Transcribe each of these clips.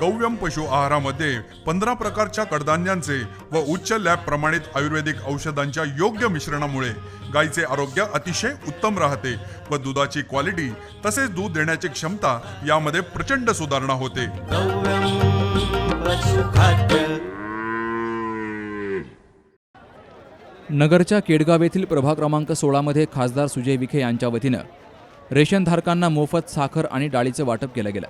गव्यम पशु आहारामध्ये पंधरा प्रकारच्या कडधान्यांचे व उच्च लॅब प्रमाणित आयुर्वेदिक औषधांच्या योग्य मिश्रणामुळे गायीचे आरोग्य अतिशय उत्तम राहते व दुधाची क्वालिटी तसेच दूध देण्याची क्षमता यामध्ये प्रचंड सुधारणा होते. पशुखाद्य नगरच्या केडगाव येथील प्रभाग क्रमांक सोळामध्ये खासदार सुजय विखे यांच्या वतीनं रेशनधारकांना मोफत साखर आणि डाळीचं वाटप केलं गेलं.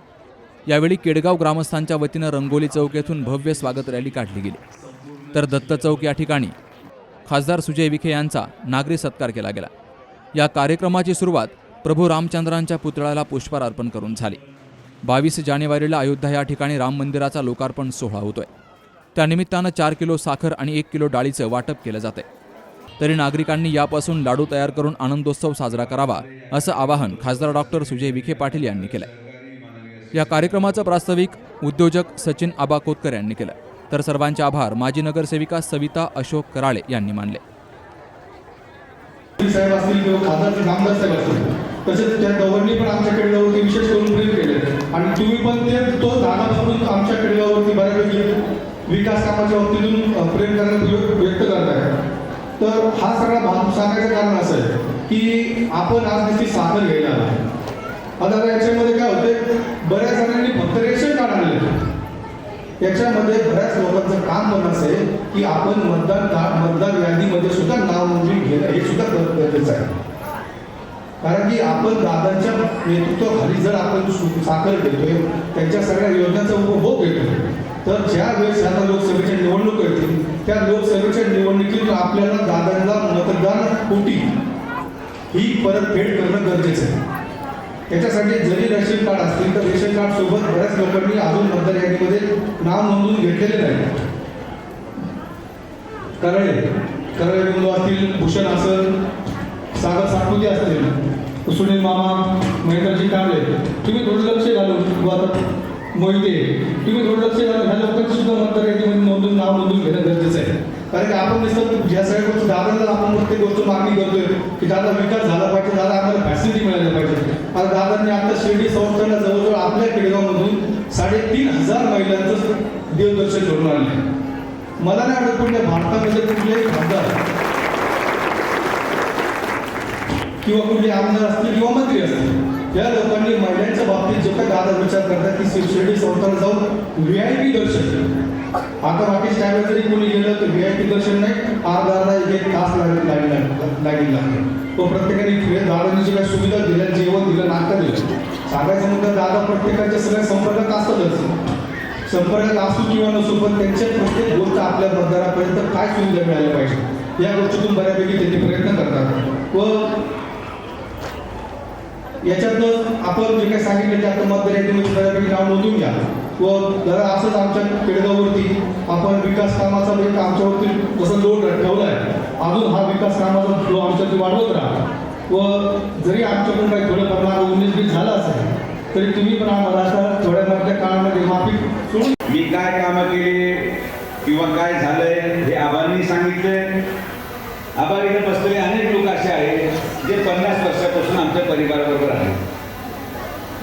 यावेळी केडगाव ग्रामस्थांच्या वतीनं रंगोली चौक येथून भव्य स्वागत रॅली काढली गेली. तर दत्त चौक या ठिकाणी खासदार सुजय विखे यांचा नागरी सत्कार केला गेला. या कार्यक्रमाची सुरुवात प्रभू रामचंद्रांच्या पुतळ्याला पुष्पार अर्पण करून झाली. बावीस जानेवारीला अयोध्या या ठिकाणी राम मंदिराचा लोकार्पण सोहळा होतोय. त्यानिमित्तानं चार किलो साखर आणि एक किलो डाळीचं वाटप केलं जातंय. तरी नागरिकांनी यापासून लाडू तयार करून आनंदोत्सव साजरा करावा असं आवाहन खासदार डॉक्टर सुजय विखे पाटील यांनी केलं या कार्यक्रमाचं प्रास्ताविक उद्योजक सचिन आबा कोतकर यांनी केलं. तर सर्वांचे आभार माजी नगरसेविका सविता अशोक कराळे यांनी मानले. साहेब असतील किंवा खासदार नामदार साहेब असतील तसेच त्या गव्हर्नी पण आमच्या केडगावरती विशेष करून प्रेम केले. आणि तुम्ही पण ते तो धागा वापरून आमच्या केडगावरती बऱ्यापैकी विकास कामाच्या बाबतीतून प्रेम करण्यात व्यक्त करताय तर हा सगळा भाग सांगायचं कारण असं आहे की आपण आज त्याची साखर घ्यायला आलो. आता याच्यामध्ये काय होते बऱ्याच जणांनी फक्त रेशन कार्ड आणले याच्यामध्ये बऱ्याच लोकांचं काम पण असेल की आपण मतदान का- मतदार यादीमध्ये सुद्धा नाव नोंदणी घेणं हे सुद्धा गरजेचं आहे. कारण की आपण दादांच्या नेतृत्वाखाली जर आपण सु- साखर घेतोय त्यांच्या सगळ्या योजनांचा उपभोग घेतोय तर ज्या वेळेस आता लोकसभेच्या निवडणूक येतील त्या लोकसभेच्या निवडणुकीत आपल्याला दादांना मतदान कोटी ही परतफेड करणं गरजेचं आहे. याच्यासाठी जरी रेशन कार्ड असतील तर रेशन कार्ड सोबत बऱ्याच लोकांनी अजून मतदार यादीमध्ये नाव नोंदवून घेतलेले नाही. करळे करळे बंधू असतील भूषण असेल सागर सातपुती असतील सुनील मामा महेंद्रजी कांबळे तुम्ही थोडं लक्ष घालून मोहिते तुम्ही थोडं लक्ष घालून ह्या लोकांची सुद्धा मतदार यादीमध्ये नोंदून नाव नोंदवून घेणं गरजेचं आहे. कारण की आपण नुसतं ज्या सगळ्या गोष्टी दादाला आपण प्रत्येक गोष्ट मागणी करतोय की दादा विकास झाला पाहिजे दादा आम्हाला फॅसिलिटी मिळायला पाहिजे. आता दादांनी आता शिर्डी संस्थेला जवळजवळ आपल्या खेडेगावमधून साडेतीन हजार महिलांचं देवदर्शन करून आणले मला नाही वाटत कुठल्या भारतामध्ये कुठलेही खासदार किंवा कुठले आमदार असतील किंवा मंत्री असतील या लोकांनी महिलांच्या बाबतीत जो काही दादा विचार करतात की शिर्डी संस्थाला जाऊन व्ही आय पी दर्शन आता बाकी टायमाला जरी कोणी गेलं तर व्ही आय पी दर्शन नाही अर्धा एक एक तास लागेल लाईन लागेल लागेल. तो प्रत्येकाने फ्री- दादांनी जे काही सुविधा दिल्या जेवण दिलं नाश्ता दिलं. सांगायचं म्हणतात दादा प्रत्येकाच्या सगळ्या संपर्कात असतातच. संपर्कात असू किंवा नसू पण त्यांच्या प्रत्येक गोष्ट आपल्या मतदारापर्यंत काय सुविधा मिळाल्या पाहिजे या गोष्टीतून बऱ्यापैकी त्यांनी प्रयत्न करतात. व याच्यातनं आपण जे काही सांगितलं ते आता मतदार यादीमध्ये बऱ्यापैकी नाव नोंदून घ्या. व जरा असंच आमच्या केडगाववरती आपण विकास कामाचा म्हणजे आमच्यावरती जसं लोड ठेवला आहे अजून हा विकास कामाचा फ्लो आमच्यावरती वाढवत राहा. व जरी आमच्याकडून काही थोडं प्रमाण उन्नीस बीस झालं असेल तरी तुम्ही पण आम्हाला आता थोड्या मोठ्या काळामध्ये माफी सोडून मी काय कामं केली किंवा काय झालंय हे आबांनी सांगितलंय. आबा इथे बसलेले अनेक लोक असे आहेत जे पन्नास वर्षापासून आमच्या परिवाराबरोबर आहेत.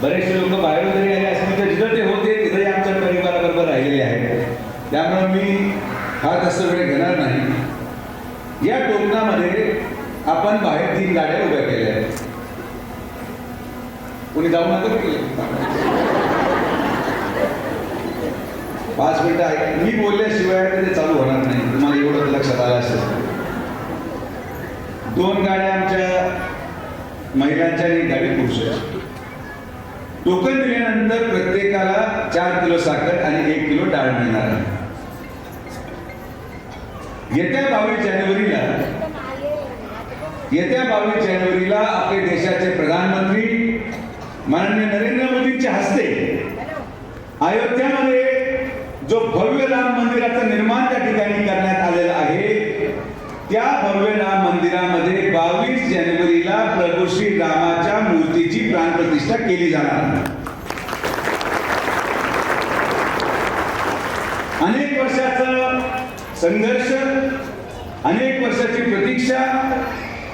बरेचसे लोक बाहेरून जरी आले असतील तर जिथं ते होते तिथंही आमच्या परिवाराबरोबर राहिलेले आहेत त्यामुळे मी हा तसं वेळ घेणार नाही. या टोकनामध्ये आपण बाहेर तीन गाड्या उभ्या केल्या आहेत. कोणी जाऊ नका केले पाच मिनिटं आहे. मी बोलल्याशिवाय ते चालू होणार नाही. तुम्हाला एवढं लक्षात आलं असेल. दोन गाड्या आमच्या महिलांच्या आणि गाडी पुरुषाची. टोकन दिल्यानंतर प्रत्येकाला चार किलो साखर आणि एक किलो डाळ मिळणार आहे. येत्या बावीस जानेवारीला येत्या बावीस जानेवारीला आपले देशाचे प्रधानमंत्री माननीय नरेंद्र मोदींच्या हस्ते अयोध्यामध्ये जो भव्य राम मंदिराचं निर्माण त्या ठिकाणी करण्यात आलेलं आहे त्या भव्य राम मंदिरामध्ये बावीस जानेवारीला प्रभू श्री रामाच्या मूर्तीची प्राणप्रतिष्ठा केली जाणार. अनेक वर्षाचा संघर्ष अनेक वर्षाची प्रतीक्षा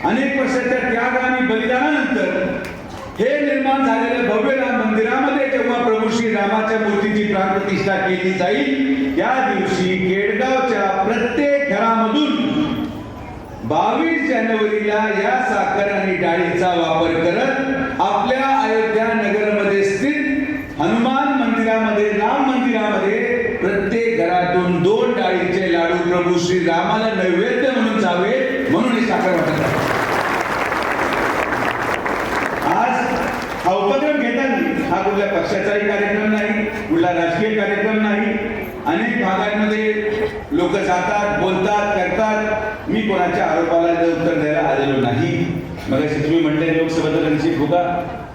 अनेक वर्षाच्या त्याग आणि बलिदानानंतर हे निर्माण झालेल्या भव्य राम मंदिरामध्ये जेव्हा प्रभू श्री रामाच्या मूर्तीची प्राणप्रतिष्ठा केली जाईल या दिवशी केडगावच्या प्रत्येक घरामधून बावीस जानेवारीला या साखर आणि डाळीचा वापर करत आपल्या प्रभू श्री रामाला नैवेद्य म्हणून जावे म्हणून ही साखर वाटत आहे. आज हा उपक्रम घेताना हा कुठल्या पक्षाचाही कार्यक्रम नाही कुठला राजकीय कार्यक्रम नाही. अनेक भागांमध्ये लोक जातात बोलतात करतात. मी कोणाच्या आरोपाला उत्तर द्यायला आलेलो नाही. मग तुम्ही म्हणले लोकसभेचा रणजित फुगा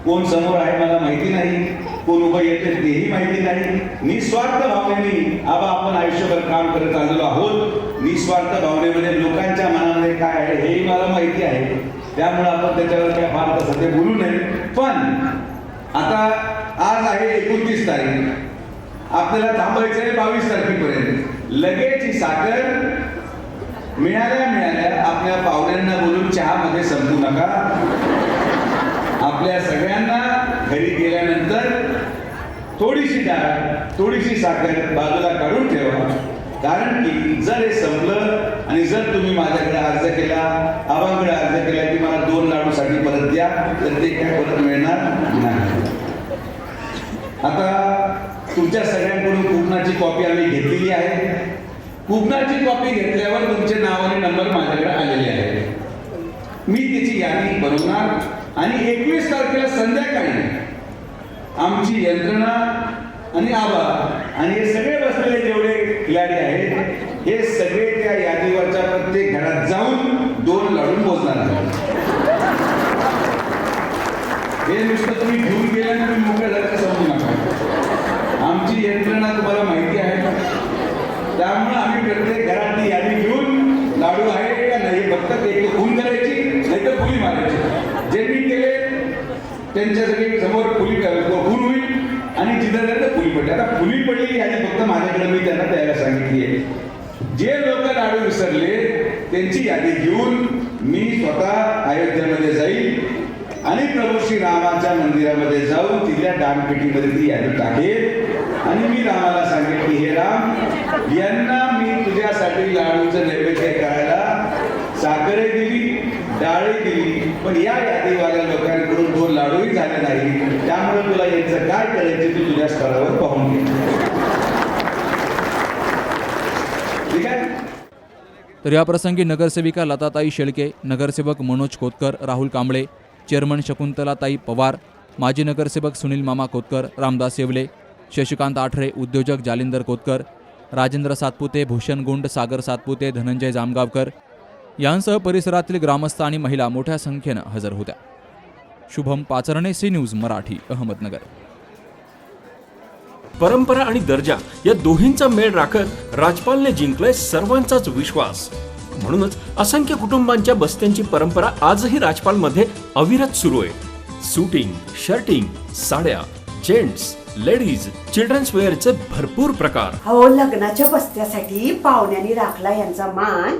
कोण समोर आहे मला माहिती नाही. कोण उभं येते तेही माहिती नाही. निस्वार्थ भावनेने आबा आपण आयुष्यभर काम करत आलेलो आहोत. निस्वार्थ भावनेमध्ये लोकांच्या मनामध्ये काय आहे हेही मला माहिती आहे. त्यामुळे आपण त्याच्यावर काय फार तसं सध्या बोलू नये. पण आता आज आहे एकोणतीस तारीख. आपल्याला थांबायचं आहे बावीस तारखेपर्यंत. लगेच ही साखर मिळाल्या मिळाल्या आपल्या पाहुण्यांना बोलून चहामध्ये संपू नका. आपल्या सगळ्यांना घरी गेल्यानंतर थोडीशी डाळ थोडीशी साखर बाजूला काढून ठेवा. कारण की जर हे संपलं आणि जर तुम्ही माझ्याकडे अर्ज केला आबांकडे अर्ज केला की मला दोन लाडूसाठी परत द्या तर ते काय परत मिळणार नाही. आता तुमच्या सगळ्यांकडून कुपनाची कॉपी आम्ही घेतलेली आहे. कुपनाची कॉपी घेतल्यावर तुमचे नाव आणि नंबर माझ्याकडे आलेले आहे मी त्याची यादी बनवणार आणि एकवीस तारखेला संध्याकाळी आमची यंत्रणा आणि आबा आणि हे सगळे बसलेले जेवढे खिलाडी आहेत हे सगळे त्या यादीवरच्या प्रत्येक घरात जाऊन दोन लाडून पोचणार हे नुसतं तुम्ही घेऊन गेल्या तुम्ही मोकळ्या झाल्याचं समजू नका. आमची यंत्रणा तुम्हाला माहिती आहे. त्यामुळे आम्ही प्रत्येक घरातली यादी घेऊन लाडू आहे का नाही फक्त एक खून करायची नाही तर फुली मारायची. जे मी केले त्यांच्या सगळे समोर फुली खून होईल. आणि जिथं पुली पडली. आता पुली पडलेली यादी फक्त माझ्याकडे मी त्यांना द्यायला सांगितली आहे. जे लोक लाडू विसरले त्यांची यादी घेऊन मी स्वतः अयोध्येमध्ये जाईल आणि प्रभू श्री रामाच्या मंदिरामध्ये जाऊन तिथल्या दानपेटीमध्ये ती यादी टाकेल. आणि मी रामाला सांगेल की हे राम यांना मी तुझ्यासाठी लाडूचं नैवेद्य करायला साखरे दिली. डाळी दिली पण या यादीवाल्या लोकांकडून दोन लाडूही झाले नाही. त्यामुळे तुला यांचं काय करायचं तू तुझ्या स्तरावर पाहून घे. ठीक आहे? तर याप्रसंगी नगरसेविका लताताई शेळके नगरसेवक मनोज कोतकर राहुल कांबळे चेअरमन शकुंतलाताई पवार माजी नगरसेवक सुनील मामा कोतकर रामदास येवले शशिकांत आठरे उद्योजक जालिंदर कोतकर राजेंद्र सातपुते भूषण गुंड सागर सातपुते धनंजय जामगावकर यांसह परिसरातील ग्रामस्थ आणि महिला मोठ्या संख्येनं हजर होत्या. Shubham Pacharne C news Marathi Ahmednagar. परंपरा आणि दर्जा या दोन्हींचा मेळ राखत राजपालने जिंकलाय सर्वांचाच विश्वास. म्हणूनच असंख्य कुटुंबांच्या बस्त्यांची परंपरा आजही राजपालमध्ये अविरत सुरू आहे. सुटिंग शर्टिंग साड्या जेंट्स लेडीज चिल्ड्रन्स वेअरचे भरपूर प्रकार. हो लग्नाच्या बस्त्यासाठी पाहुण्यांनी राखला यांचा मान.